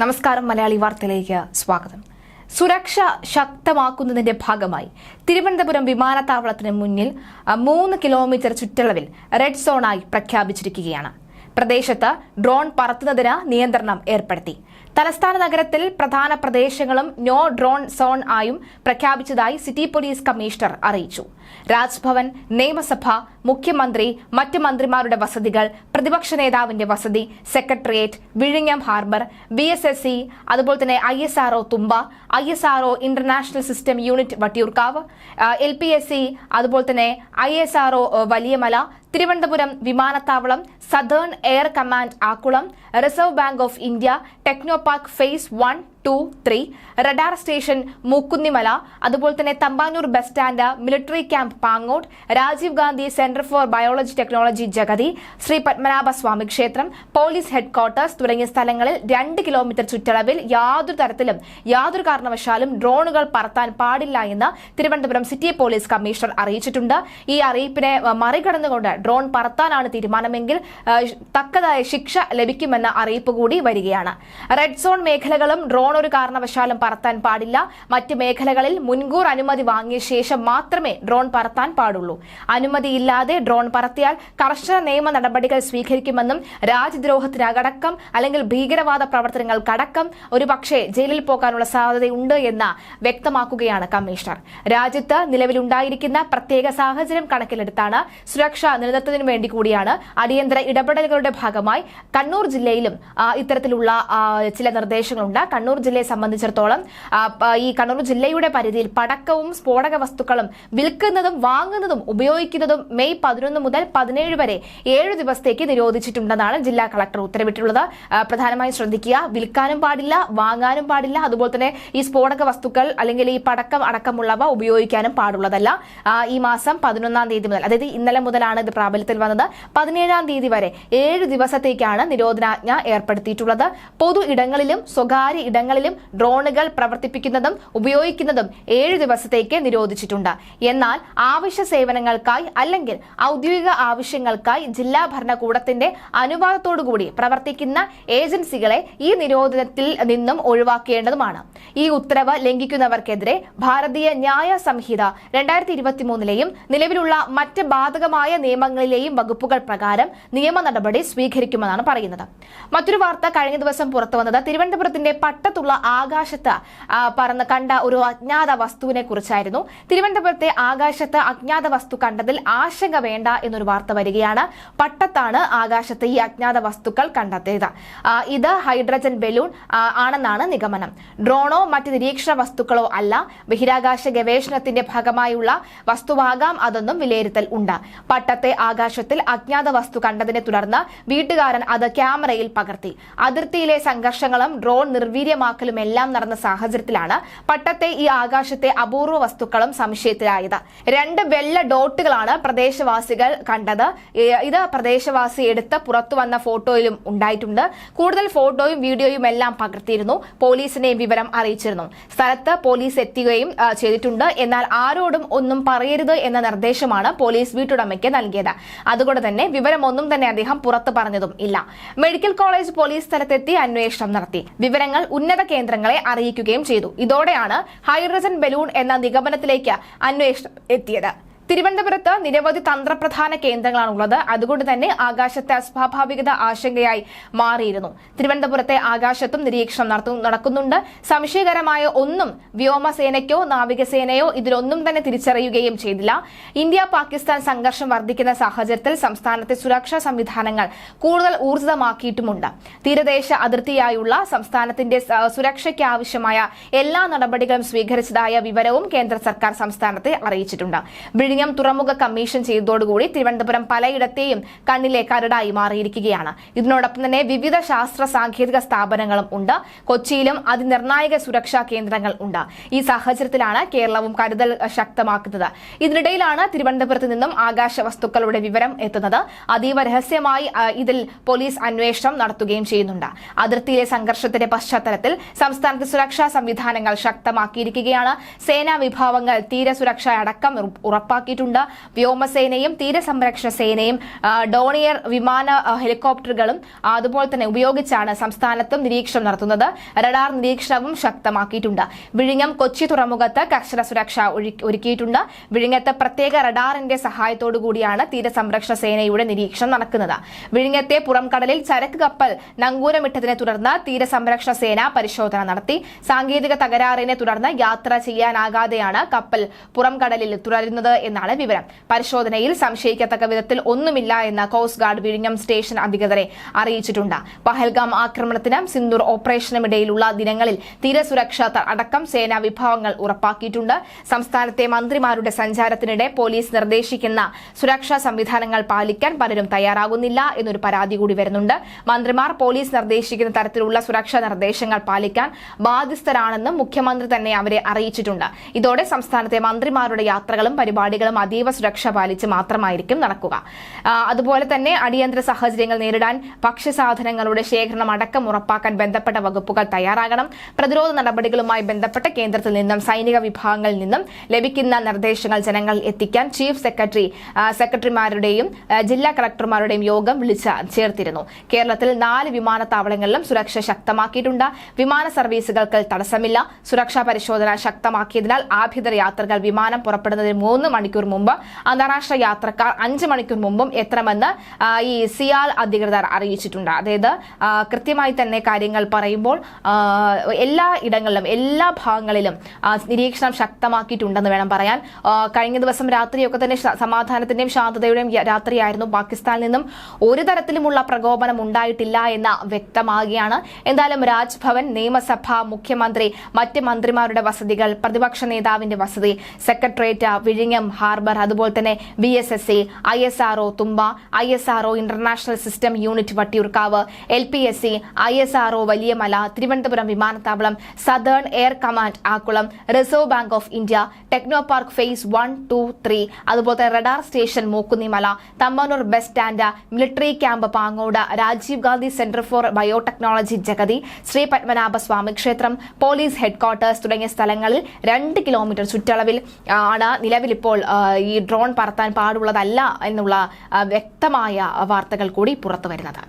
നമസ്കാരം മലയാളി വാർത്തയിലേക്ക് സ്വാഗതം. സുരക്ഷ ശക്തമാക്കുന്നതിന്റെ ഭാഗമായി തിരുവനന്തപുരം വിമാനത്താവളത്തിന് മുന്നിൽ മൂന്ന് കിലോമീറ്റർ ചുറ്റളവിൽ റെഡ് സോണായി പ്രഖ്യാപിച്ചിരിക്കുകയാണ്. പ്രദേശത്ത് ഡ്രോൺ പറത്തുന്നതിന് നിയന്ത്രണം ഏർപ്പെടുത്തി. തലസ്ഥാന നഗരത്തിൽ പ്രധാന പ്രദേശങ്ങളും നോ ഡ്രോൺ സോൺ ആയും പ്രഖ്യാപിച്ചതായി സിറ്റി പോലീസ് കമ്മീഷണർ അറിയിച്ചു. രാജ്ഭവൻ നിയമസഭ മുഖ്യമന്ത്രി മറ്റ് മന്ത്രിമാരുടെ വസതികൾ പ്രതിപക്ഷ നേതാവിന്റെ വസതി സെക്രട്ടേറിയറ്റ് വിഴിഞ്ഞം harbour B S S C അതുപോലെ തന്നെ I S R O Thumba I S R O International System Unit Vattiyoorkavu L P S C അതുപോലെ തന്നെ I S R O Valiyamala Thiruvananthapuram വിമാനത്താവളം Southern Air Command Akkulam Reserve Bank of India Technopark phase one two three. Radar station Mookkunnimala അതുപോലെ തന്നെ Thampanoor bus stand military camp Pangode Rajiv Gandhi Centre for Biology Technology Jagathy Sree Padmanabha Swamy ക്ഷേത്രം police headquarters തുടങ്ങിയ സ്ഥലങ്ങളിൽ രണ്ട് kilometre ചുറ്റളവിൽ യാതൊരു തരത്തിലും യാതൊരു കാരണവശാലും ഡ്രോണുകൾ പറത്താൻ പാടില്ല എന്ന് തിരുവനന്തപുരം സിറ്റി പോലീസ് കമ്മീഷണർ അറിയിച്ചിട്ടുണ്ട്. ഈ അറിയിപ്പിനെ മറികടന്നുകൊണ്ട് ഡ്രോൺ പറത്താനാണ് തീരുമാനമെങ്കിൽ തക്കതായ ശിക്ഷ ലഭിക്കുമെന്ന അറിയിപ്പ് കൂടി വരികയാണ്. റെഡ് സോൺ മേഖലകളും ഡ്രോൺ ഒരു കാരണവശാലും പറത്താൻ പാടില്ല. മറ്റ് മേഖലകളിൽ മുൻകൂർ അനുമതി വാങ്ങിയ ശേഷം മാത്രമേ ഡ്രോൺ പറത്താൻ പാടുള്ളൂ. അനുമതിയില്ലാതെ ഡ്രോൺ പറത്തിയാൽ കർശന നിയമ നടപടികൾ സ്വീകരിക്കുമെന്നും രാജ്യദ്രോഹത്തിനകടക്കം അല്ലെങ്കിൽ ഭീകരവാദ പ്രവർത്തനങ്ങൾക്കടക്കം ഒരുപക്ഷെ ജയിലിൽ പോകാനുള്ള സാധ്യതയുണ്ട് എന്ന് വ്യക്തമാക്കുകയാണ് കമ്മീഷണർ. രാജ്യത്ത് നിലവിലുണ്ടായിരിക്കുന്ന പ്രത്യേക സാഹചര്യം കണക്കിലെടുത്താണ് സുരക്ഷ നിലനിർത്തുന്നതിനു വേണ്ടി കൂടിയാണ് അടിയന്തര ഇടപെടലുകളുടെ ഭാഗമായി കണ്ണൂർ ജില്ലയിലും ഇത്തരത്തിലുള്ള ചില നിർദ്ദേശങ്ങളുണ്ട്. കണ്ണൂർ ജില്ലയെ സംബന്ധിച്ചിടത്തോളം ഈ കണ്ണൂർ ജില്ലയുടെ പരിധിയിൽ പടക്കവും സ്ഫോടക വസ്തുക്കളും വിൽക്കുന്നതും വാങ്ങുന്നതും ഉപയോഗിക്കുന്നതും മെയ് പതിനൊന്ന് മുതൽ പതിനേഴ് വരെ ഏഴ് ദിവസത്തേക്ക് നിരോധിച്ചിട്ടുണ്ടെന്നാണ് ജില്ലാ കളക്ടർ ഉത്തരവിട്ടുള്ളത് പ്രധാനമായും ശ്രദ്ധിക്കുക വിൽക്കാനും പാടില്ല വാങ്ങാനും പാടില്ല അതുപോലെ തന്നെ ഈ സ്ഫോടക വസ്തുക്കൾ അല്ലെങ്കിൽ ഈ പടക്കം അടക്കമുള്ളവ ഉപയോഗിക്കാനും പാടുള്ളതല്ല. ഈ മാസം പതിനൊന്നാം തീയതി മുതൽ അതായത് ഇന്നലെ മുതലാണ് ഇത് പ്രാബല്യത്തിൽ വന്നത്. പതിനേഴാം തീയതി വരെ ഏഴ് ദിവസത്തേക്കാണ് നിരോധനാജ്ഞ ഏർപ്പെടുത്തിയിട്ടുള്ളത്. പൊതു ഇടങ്ങളിലും സ്വകാര്യ ഇടങ്ങളിലും ഡ്രോണുകൾ പ്രവർത്തിപ്പിക്കുന്നതും ഉപയോഗിക്കുന്നതും ഏഴ് ദിവസത്തേക്ക് നിരോധിച്ചിട്ടുണ്ട്. എന്നാൽ ആവശ്യ സേവനങ്ങൾക്കായി അല്ലെങ്കിൽ ഔദ്യോഗിക ആവശ്യങ്ങൾക്കായി ജില്ലാ ഭരണകൂടത്തിന്റെ അനുവാദത്തോടുകൂടി പ്രവർത്തിക്കുന്ന ഏജൻസികളെ ഈ നിരോധനത്തിൽ നിന്നും ഒഴിവാക്കേണ്ടതുമാണ്. ഈ ഉത്തരവ് ലംഘിക്കുന്നവർക്കെതിരെ ഭാരതീയ ന്യായ സംഹിത രണ്ടായിരത്തി ഇരുപത്തിമൂന്നിലെയും നിലവിലുള്ള മറ്റ് ബാധകമായ നിയമങ്ങളിലെയും വകുപ്പുകൾ പ്രകാരം നിയമ നടപടി സ്വീകരിക്കുമെന്നാണ് പറയുന്നത്. മറ്റൊരു വാർത്ത കഴിഞ്ഞ ദിവസം പുറത്തു വന്നത് തിരുവനന്തപുരത്തിന്റെ പട്ടത്തുള്ള ആകാശത്ത് പറന്ന് കണ്ട ഒരു അജ്ഞാത വസ്തുവിനെ കുറിച്ചായിരുന്നു. തിരുവനന്തപുരത്തെ ആകാശത്ത് അജ്ഞാത വസ്തു കണ്ടതിൽ ആശങ്ക വേണ്ട എന്നൊരു വാർത്ത വരികയാണ്. പട്ടത്താണ് ആകാശത്ത് ഈ അജ്ഞാത വസ്തുക്കൾ കണ്ടെത്തിയത്. ഇത് ഹൈഡ്രജൻ ബലൂൺ ആണെന്നാണ് നിഗമനം. ഡ്രോണോ മറ്റ് നിരീക്ഷണ വസ്തുക്കളോ അല്ല. ബഹിരാകാശ ഗവേഷണത്തിന്റെ ഭാഗമായുള്ള വസ്തുവാകാം അതൊന്നും വിലയിരുത്തൽ ഉണ്ട്. പട്ടത്തെ ആകാശത്തിൽ അജ്ഞാത വസ്തു കണ്ടതിനെ തുടർന്ന് വീട്ടുകാരൻ അത് ക്യാമറയിൽ പകർത്തി. അതിർത്തിയിലെ സംഘർഷങ്ങളും ഡ്രോൺ നിർവീര്യമാക്കലും എല്ലാം നടന്ന സാഹചര്യത്തിലാണ് പട്ടത്തെ ഈ ആകാശത്തെ അപൂർവ വസ്തുക്കളും സംശയത്തിലായത് രണ്ട് വെള്ള ഡോട്ടുകളാണ് പ്രദേശവാസികൾ കണ്ടത്. ഇത് പ്രദേശവാസി എടുത്ത് പുറത്തു വന്ന ഫോട്ടോയിലും ഉണ്ടായിട്ടുണ്ട്. കൂടുതൽ ഫോട്ടോയും വീഡിയോയും എല്ലാം പകർത്തിയിരുന്നു. പോലീസിനെ വിവരം അറിയിച്ചിരുന്നു. സ്ഥലത്ത് പോലീസ് എത്തുകയും ചെയ്തിട്ടുണ്ട്. എന്നാൽ ആരോടും ഒന്നും പറയരുത് എന്ന നിർദ്ദേശമാണ് പോലീസ് വീട്ടുടമയ്ക്ക് നൽകിയത്. അതുകൊണ്ട് തന്നെ വിവരമൊന്നും തന്നെ അദ്ദേഹം പുറത്തു പറഞ്ഞതും ഇല്ല. മെഡിക്കൽ കോളേജ് പോലീസ് സ്ഥലത്തെത്തി അന്വേഷണം നടത്തി. വിവരങ്ങൾ ഉന്നത കേന്ദ്രങ്ങളെ അറിയിക്കുകയും ചെയ്തു. ഇതോടെയാണ് ഹൈഡ്രജൻ ബലൂൺ എന്ന നിഗമനത്തിലേക്ക് അന്വേഷണം എത്തിയത്. തിരുവനന്തപുരത്ത് നിരവധി തന്ത്രപ്രധാന കേന്ദ്രങ്ങളാണ് ഉള്ളത് അതുകൊണ്ട് തന്നെ ആകാശത്തെ അസ്വാഭാവികത ആശങ്കയായി മാറിയിരുന്നു. തിരുവനന്തപുരത്തെ ആകാശത്തും നിരീക്ഷണം നടക്കുന്നുണ്ട്. സംശയകരമായ ഒന്നും വ്യോമസേനയ്ക്കോ നാവികസേനയോ ഇതിലൊന്നും തന്നെ തിരിച്ചറിയുകയും ചെയ്തില്ല. ഇന്ത്യ പാകിസ്ഥാൻ സംഘർഷം വർദ്ധിക്കുന്ന സാഹചര്യത്തിൽ സംസ്ഥാനത്തെ സുരക്ഷാ സംവിധാനങ്ങൾ കൂടുതൽ ഊർജിതമാക്കിയിട്ടുമുണ്ട്. തീരദേശ അതിർത്തിയായുള്ള സംസ്ഥാനത്തിന്റെ സുരക്ഷയ്ക്ക് ആവശ്യമായ എല്ലാ നടപടികളും സ്വീകരിച്ചതായ വിവരവും കേന്ദ്ര സർക്കാർ സംസ്ഥാനത്തെ അറിയിച്ചിട്ടുണ്ട്. വിഴിഞ്ഞം തുറമുഖ കമ്മീഷൻ ചെയ്തതോടുകൂടി തിരുവനന്തപുരം പലയിടത്തെയും കണ്ണിലെ കരടായി മാറിയിരിക്കുകയാണ്. ഇതിനോടൊപ്പം തന്നെ വിവിധ ശാസ്ത്ര സാങ്കേതിക സ്ഥാപനങ്ങളും ഉണ്ട്. കൊച്ചിയിലും അതിനിർണായക സുരക്ഷാ കേന്ദ്രങ്ങൾ ഉണ്ട്. ഈ സാഹചര്യത്തിലാണ് കേരളവും കരുതൽ ശക്തമാക്കുന്നത്. ഇതിനിടയിലാണ് തിരുവനന്തപുരത്ത് നിന്നും ആകാശ വസ്തുക്കളുടെ വിവരം എത്തുന്നത്. അതീവ രഹസ്യമായി ഇതിൽ പോലീസ് അന്വേഷണം നടത്തുകയും ചെയ്യുന്നുണ്ട്. അതിർത്തിയിലെ സംഘർഷത്തിന്റെ പശ്ചാത്തലത്തിൽ സംസ്ഥാനത്ത് സുരക്ഷാ സംവിധാനങ്ങൾ ശക്തമാക്കിയിരിക്കുകയാണ്. സേനാ വിഭാഗങ്ങൾ തീരസുരക്ഷ അടക്കം ഉറ- ഉറപ്പാക്കി ശക്തമാക്കിയിട്ടുണ്ട് വ്യോമസേനയും തീരസംരക്ഷണ സേനയും ഡോണിയർ വിമാന ഹെലികോപ്റ്ററുകളും അതുപോലെ തന്നെ ഉപയോഗിച്ചാണ് സംസ്ഥാനത്തും നിരീക്ഷണം നടത്തുന്നത്. റഡാർ നിരീക്ഷണവും ശക്തമാക്കിയിട്ടുണ്ട്. വിഴിഞ്ഞം കൊച്ചി തുറമുഖത്ത് കർശന സുരക്ഷ ഒരുക്കിയിട്ടുണ്ട്. വിഴിഞ്ഞത്ത് പ്രത്യേക റഡാറിന്റെ സഹായത്തോടു കൂടിയാണ് തീരസംരക്ഷണ സേനയുടെ നിരീക്ഷണം നടക്കുന്നത്. വിഴിഞ്ഞത്തെ പുറംകടലിൽ ചരക്ക് കപ്പൽ നങ്കൂരമിട്ടതിനെ തുടർന്ന് തീരസംരക്ഷണ സേന പരിശോധന നടത്തി. സാങ്കേതിക തകരാറിനെ തുടർന്ന് യാത്ര ചെയ്യാനാകാതെയാണ് കപ്പൽ പുറംകടലിൽ തുടരുന്നത് എന്നാണ് വിവരം. പരിശോധനയിൽ സംശയിക്കത്തക്ക വിധത്തിൽ ഒന്നുമില്ല എന്ന് കോസ്റ്റ് ഗാർഡ് വിഴിഞ്ഞം സ്റ്റേഷൻ അധികൃതരെ അറിയിച്ചിട്ടുണ്ട്. പഹൽഗാം ആക്രമണത്തിനും സിന്ദൂർ ഓപ്പറേഷനും ഇടയിലുള്ള ദിനങ്ങളിൽ തീരസുരക്ഷ അടക്കം സേനാ വിഭാഗങ്ങൾ ഉറപ്പാക്കിയിട്ടുണ്ട്. സംസ്ഥാനത്തെ മന്ത്രിമാരുടെ സഞ്ചാരത്തിനിടെ പോലീസ് നിർദ്ദേശിക്കുന്ന സുരക്ഷാ സംവിധാനങ്ങൾ പാലിക്കാൻ പലരും തയ്യാറാകുന്നില്ല എന്നൊരു പരാതി കൂടി വരുന്നുണ്ട്. മന്ത്രിമാർ പോലീസ് നിർദ്ദേശിക്കുന്ന തരത്തിലുള്ള സുരക്ഷാ നിർദ്ദേശങ്ങൾ പാലിക്കാൻ ബാധ്യസ്ഥരാണെന്നും മുഖ്യമന്ത്രി തന്നെ അവരെ അറിയിച്ചിട്ടുണ്ട്. ഇതോടെ സംസ്ഥാനത്തെ മന്ത്രിമാരുടെ യാത്രകളും പരിപാടികളും അതീവ സുരക്ഷ പാലിച്ച് മാത്രമായിരിക്കും നടക്കുക. അതുപോലെ തന്നെ അടിയന്തര സാഹചര്യങ്ങൾ നേരിടാൻ ഭക്ഷ്യസാധനങ്ങളുടെ ശേഖരണം അടക്കം ഉറപ്പാക്കാൻ ബന്ധപ്പെട്ട വകുപ്പുകൾ തയ്യാറാകണം. പ്രതിരോധ നടപടികളുമായി ബന്ധപ്പെട്ട കേന്ദ്രത്തിൽ നിന്നും സൈനിക വിഭാഗങ്ങളിൽ നിന്നും ലഭിക്കുന്ന നിർദ്ദേശങ്ങൾ ജനങ്ങൾ എത്തിക്കാൻ ചീഫ് സെക്രട്ടറി സെക്രട്ടറിമാരുടെയും ജില്ലാ കളക്ടർമാരുടെയും യോഗം വിളിച്ച് ചേർത്തിരുന്നു. കേരളത്തിൽ നാല് വിമാനത്താവളങ്ങളിലും സുരക്ഷ ശക്തമാക്കിയിട്ടുണ്ട്. വിമാന സർവീസുകൾക്ക് തടസ്സമില്ല. സുരക്ഷാ പരിശോധന ശക്തമാക്കിയതിനാൽ ആഭ്യന്തര യാത്രകൾ വിമാനം പുറപ്പെടുന്നതിന് മൂന്ന് മണിക്കൂർ മുമ്പ് അന്താരാഷ്ട്ര യാത്രക്കാർ അഞ്ച് മണിക്കൂർ മുമ്പും എത്തണമെന്ന് ഈ സിയാൽ അധികൃതർ അറിയിച്ചിട്ടുണ്ട്. അതായത് കൃത്യമായി തന്നെ കാര്യങ്ങൾ പറയുമ്പോൾ എല്ലാ ഇടങ്ങളിലും എല്ലാ ഭാഗങ്ങളിലും നിരീക്ഷണം ശക്തമാക്കിയിട്ടുണ്ടെന്ന് വേണം പറയാൻ. കഴിഞ്ഞ ദിവസം രാത്രിയൊക്കെ തന്നെ സമാധാനത്തിന്റെയും ശാന്തതയുടെയും രാത്രിയായിരുന്നു. പാകിസ്ഥാനിൽ നിന്നും ഒരു തരത്തിലുമുള്ള പ്രകോപനം ഉണ്ടായിട്ടില്ല എന്ന് വ്യക്തമാകുകയാണ്. എന്തായാലും രാജ്ഭവൻ നിയമസഭ മുഖ്യമന്ത്രി മറ്റ് മന്ത്രിമാരുടെ വസതികൾ പ്രതിപക്ഷ നേതാവിന്റെ വസതി സെക്രട്ടേറിയറ്റ് വിഴിഞ്ഞം ഹാർബർ അതുപോലെ തന്നെ B S S C I S R O Thumba I S R O International System Unit Vattiyoorkavu L P S C I S R O Valiyamala Thiruvananthapuram വിമാനത്താവളം Southern Air Command Akkulam Reserve Bank of India Technopark phase one two three അതുപോലെ തന്നെ radar station Mookkunnimala Thampanoor bus stand military camp Pangode Rajiv Gandhi Centre for Biotechnology Jagathy Sree Padmanabha Swamy ക്ഷേത്രം police headquarters തുടങ്ങിയ സ്ഥലങ്ങളിൽ രണ്ട് kilometre ചുറ്റളവിൽ ആണ് നിലവിൽ ഇപ്പോൾ ഈ ഡ്രോൺ പറത്താൻ പാടുള്ളതല്ല എന്നുള്ള വ്യക്തമായ വാർത്തകൾ കൂടി പുറത്തു വരുന്നത്.